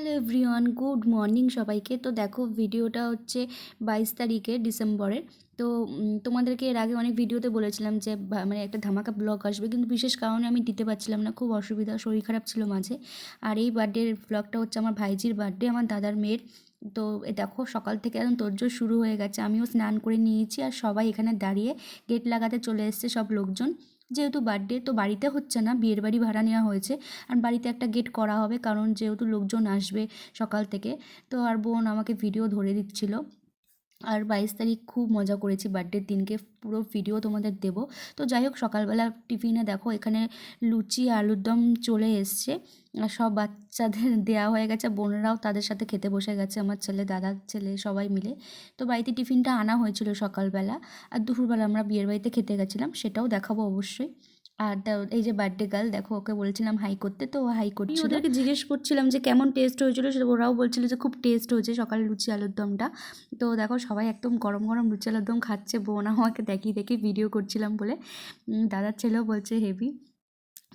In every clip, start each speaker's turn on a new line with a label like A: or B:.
A: Hello everyone, good morning সবাইকে। তো দেখো, ভিডিওটা হচ্ছে বাইশ তারিখে ডিসেম্বরের। তো তোমাদেরকে এর আগে অনেক ভিডিওতে বলেছিলাম যে মানে একটা ধামাকা ব্লগ আসবে। কিন্তু বিশেষ কারণে আমি দিতে পারছিলাম না, খুব অসুবিধা, শরীর খারাপ ছিল মাঝে। আর এই বার্থডের ব্লগটা হচ্ছে আমার ভাইজির বার্থডে, আমার দাদার মেয়ের। তো দেখো, সকাল থেকে একদম তোড়জোড় শুরু হয়ে গেছে। আমিও স্নান করে নিয়েছি আর সবাই এখানে দাঁড়িয়ে গেট লাগাতে চলে এসছে সব লোকজন। যেহেতু বার্থডে তো বাড়িতে হচ্ছে না, বিয়ের বাড়ি ভাড়া নেওয়া হয়েছে। আর বাড়িতে একটা গেট করা হবে, কারণ যেহেতু লোকজন আসবে সকাল থেকে, তো আর বোন আমাকে ভিডিও ধরে দিচ্ছিল। আর বাইশ তারিখ খুব মজা করেছি বার্থডের দিনকে, পুরো ভিডিও তোমাদের দেব। তো যাই হোক, সকালবেলা টিফিনে দেখো, এখানে লুচি আলুর দম চলে এসছে। সব বাচ্চাদের দেওয়া হয়ে গেছে, বোনেরাও তাদের সাথে খেতে বসে গেছে, আমার ছেলে দাদার ছেলে সবাই মিলে। তো বাড়িতে টিফিনটা আনা হয়েছিল সকালবেলা। আর দুপুরবেলা আমরা বিয়ের বাড়িতে খেতে গেছিলাম, সেটাও দেখাবো অবশ্যই। আর তা- এই যে বার্থডে গার্ল দেখো ওকে বলছিলাম হাই করতে তো ও হাই করছিল। ওদেরকে জিজ্ঞেস করছিলাম যে কেমন টেস্ট হয়েছিল সেটা ওরাও বলছিল যে খুব টেস্ট হয়েছে সকালে লুচি আলুর দমটা। তো দেখো সবাই একদম গরম গরম লুচি আলুর দম খাচ্ছে বোন আমাকে দেখিয়ে দেখে ভিডিও করছিলাম বলে। দাদার ছেলেও বলছে হেভি।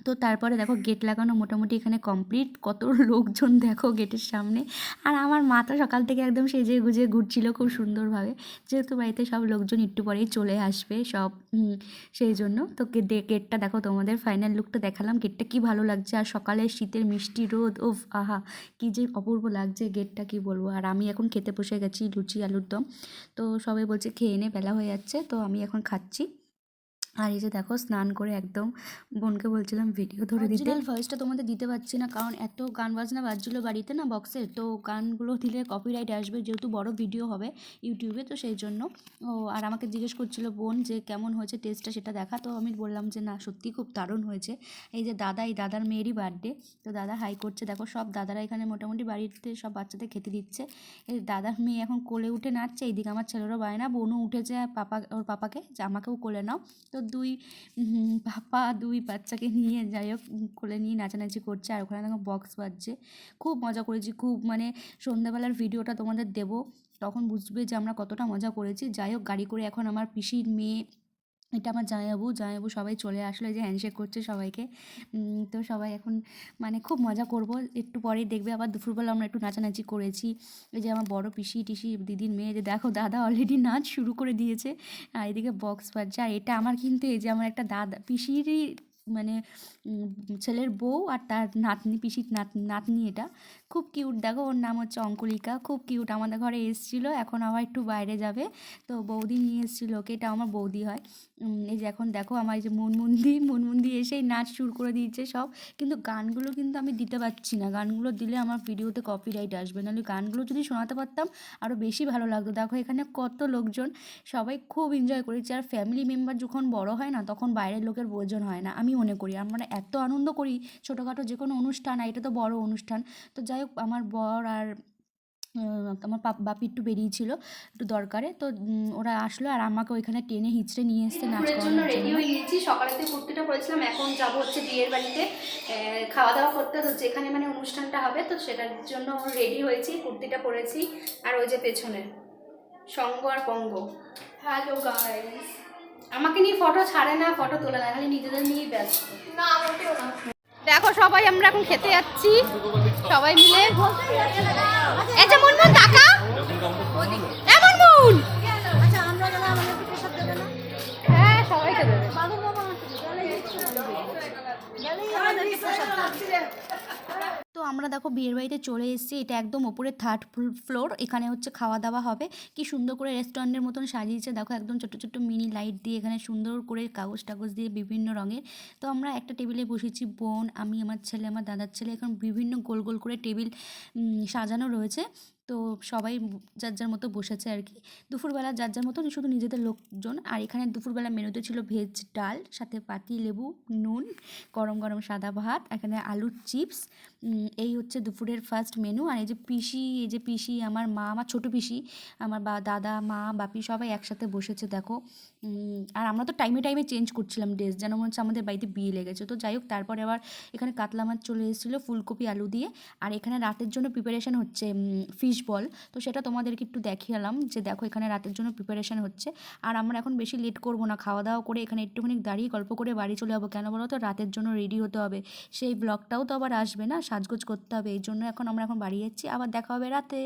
A: তো তারপরে দেখো গেট লাগানো মোটামুটি এখানে কমপ্লিট কত লোকজন দেখো গেটের সামনে। আর আমার মা তো সকাল থেকে একদম সেজে গুজে ঘুরছিল খুব সুন্দরভাবে। যেহেতু বাড়িতে সব লোকজন একটু পরেই চলে আসবে সব সেই জন্য। তো গেটটা দেখো তোমাদের ফাইনাল লুকটা দেখালাম। গেটটা কি ভালো লাগছে? আর সকালে শীতের মিষ্টি রোদ ও আহা, কি যে অপূর্ব লাগছে গেটটা কি বলব? আর আমি এখন খেতে বসে গেছি লুচি, আলুর দম। তো সবাই বলছে খেয়ে নে, বেলা হয়ে যাচ্ছে। তো আমি এখন খাচ্ছি। আর এই যে দেখো, স্নান করে একদম বোনকে বলছিলাম ভিডিও ধরে দিতে। ভয়েসটা তোমাদের দিতে পারছি না, কারণ এত গান বাজনা বাজছিল বাড়িতে না বক্সে তো গানগুলো দিলে কপিরাইট আসবে, যেহেতু বড় ভিডিও হবে ইউটিউবে তো সেই জন্য। ও, আর আমাকে জিজ্ঞেস করছিল, বোন, যে কেমন হয়েছে টেস্টটা সেটা দেখা? তো আমি বললাম যে, না সত্যি খুব দারুণ হয়েছে। এই যে দাদা, এই দাদার মেয়েরই বার্থডে তো দাদা হাই করছে। দেখো, সব দাদারা এখানে মোটামুটি বাড়িতে সব বাচ্চাদের খেতে দিচ্ছে। এই দাদার মেয়ে এখন কোলে উঠে নাচছে। এইদিকে আমার ছেলেরও বায় না বোনও উঠেছে পাপা, ওর পাপাকে, যে আমাকেও কোলে নাও। তো দুই পাপা দুই বাচ্চাকে নিয়ে যাই হোক কোলে নিয়ে নাচানাচি করছে আর ওখানে দেখো বক্স বাজছে। খুব মজা করেছি, খুব মানে সন্ধ্যাবেলার ভিডিওটা তোমাদের দেবো। তখন বুঝবে যে আমরা কতটা মজা করেছি। যাই হোক, গাড়ি করে এখন আমার পিসির মেয়ে এটা আমার জামাইবাবু জামাইবাবু সবাই চলে আসলো যে হ্যান্ডশেক করছে সবাইকে। তো সবাই এখন মানে খুব মজা করব। একটু পরেই দেখবে আবার দুপুরবেলা আমরা একটু নাচানাচি করেছি। এই যে আমার বড় পিসি টিসি দিদির মেয়ে যে দেখো, দাদা অলরেডি নাচ শুরু করে দিয়েছে। আর এদিকে বক্স আর এটা আমার কিন্তু এই যে আমার একটা দাদা, পিসিরই মানে ছেলের বউ আর তার নাতনি, পিসির নাত, নাতনি এটা। খুব কিউট দেখো ওর নাম হচ্ছে অঙ্কুলিকা খুব কিউট আমাদের ঘরে এসেছিল, এখন আবার একটু বাইরে যাবে। তো বৌদি নিয়ে এসেছিল ওকে, এটা আমার বৌদি হয়। এই যে এখন দেখো আমার এই যে মুনমুন্দি মুনমুন্দি এসেই নাচ শুরু করে দিয়েছে সব। কিন্তু গানগুলো কিন্তু আমি দিতে পারছি না। গানগুলো দিলে আমার ভিডিওতে কপিরাইট আসবে। নাহলে গানগুলো যদি শোনাতে পারতাম আরও বেশি ভালো লাগতো। দেখো এখানে কত লোকজন, সবাই খুব এনজয় করেছে। আর ফ্যামিলি মেম্বার যখন বড় হয় না, তখন বাইরের লোকের প্রয়োজন হয় না। আমি মনে করি। আমরা এত আনন্দ করি ছোটোখাটো যে কোনো অনুষ্ঠান আর এটা তো বড় অনুষ্ঠান। তো যাই হোক আমার বর আর আমার বাপি একটু বেরিয়েছিল একটু দরকারে। তো ওরা আসলো আর আমাকে ওইখানে টেনে হিঁচড়ে নিয়ে এসছে নাচ
B: জন্য রেডি হয়ে নিয়েছি সকালেতে কুর্তিটা পরেছিলাম এখন যাব হচ্ছে বিয়ের বাড়িতে খাওয়া দাওয়া করতে। তো যেখানে মানে অনুষ্ঠানটা হবে তো সেটার জন্য রেডি হয়েছি কুর্তিটা পরেছি। আর ওই যে পেছনে সঙ্গ আর পঙ্গ।
C: হ্যালো গাইস
B: আমাকে নিয়ে ফটো ছাড়ে না ফটো তোলে না খালি নিজেদের নিয়েই ব্যস্ত।
C: না মোটেও না।
B: দেখো সবাই আমরা এখন খেতে যাচ্ছি। সবাই মিলে। এই যে মুনমুন টাকা এমন মুন
C: আচ্ছা
B: হ্যাঁ সবাইকে দেবে।
A: আমরা দেখো বিয়ের বাড়িতে চলে এসেছি, এটা একদম ওপরে থার্ড ফ্লোর এখানে হচ্ছে খাওয়া দাওয়া হবে। কি সুন্দর করে রেস্টুরেন্টের মতন সাজিয়েছে, দেখো একদম ছোটো ছোটো মিনি লাইট দিয়ে এখানে সুন্দর করে কাগজ টাগজ দিয়ে বিভিন্ন রঙের। তো আমরা একটা টেবিলে বসেছি, বোন, আমি, আমার ছেলে, আমার দাদার ছেলে, এখন বিভিন্ন গোল গোল করে টেবিল সাজানো রয়েছে। তো সবাই যার যার মতো বসেছে আর কি। দুপুরবেলা যার যার মতো শুধু নিজেদের লোকজন। আর এখানে দুপুরবেলা মেনুতে ছিল ভেজ ডাল, সাথে পাতি, লেবু, নুন, গরম গরম সাদা ভাত, এখানে আলুর চিপস এই হচ্ছে দুপুরের ফার্স্ট মেনু আর এই যে পিসি, এই যে পিসি আমার মা, আমার ছোটো পিসি, আমার বা, দাদা, মা, বাপি সবাই একসাথে বসেছে, দেখো। আর আমরা তো টাইমে টাইমে চেঞ্জ করছিলাম ড্রেস যেন মনে হচ্ছে আমাদের বাড়িতে বিয়ে লেগেছে। তো যাই হোক, তারপরে আবার এখানে কাতলা মাছ চলে এসেছিল, ফুলকপি, আলু দিয়ে। আর এখানে রাতের জন্য প্রিপারেশন হচ্ছে ফিশ ফিশ বল। তো সেটা তোমাদেরকে একটু দেখিয়ালাম যে দেখো এখানে রাতের জন্য প্রিপারেশান হচ্ছে। আর আমরা এখন বেশি লেট করব না খাওয়া দাওয়া করে এখানে একটুখানি দাঁড়িয়ে গল্প করে বাড়ি চলে যাব। কেন বলো তো? রাতের জন্য রেডি হতে হবে। সেই ব্লগটাও তো আবার আসবে না, সাজগোজ করতে হবে। এই জন্য এখন আমরা এখন বাড়ি যাচ্ছি, আবার দেখা হবে রাতে।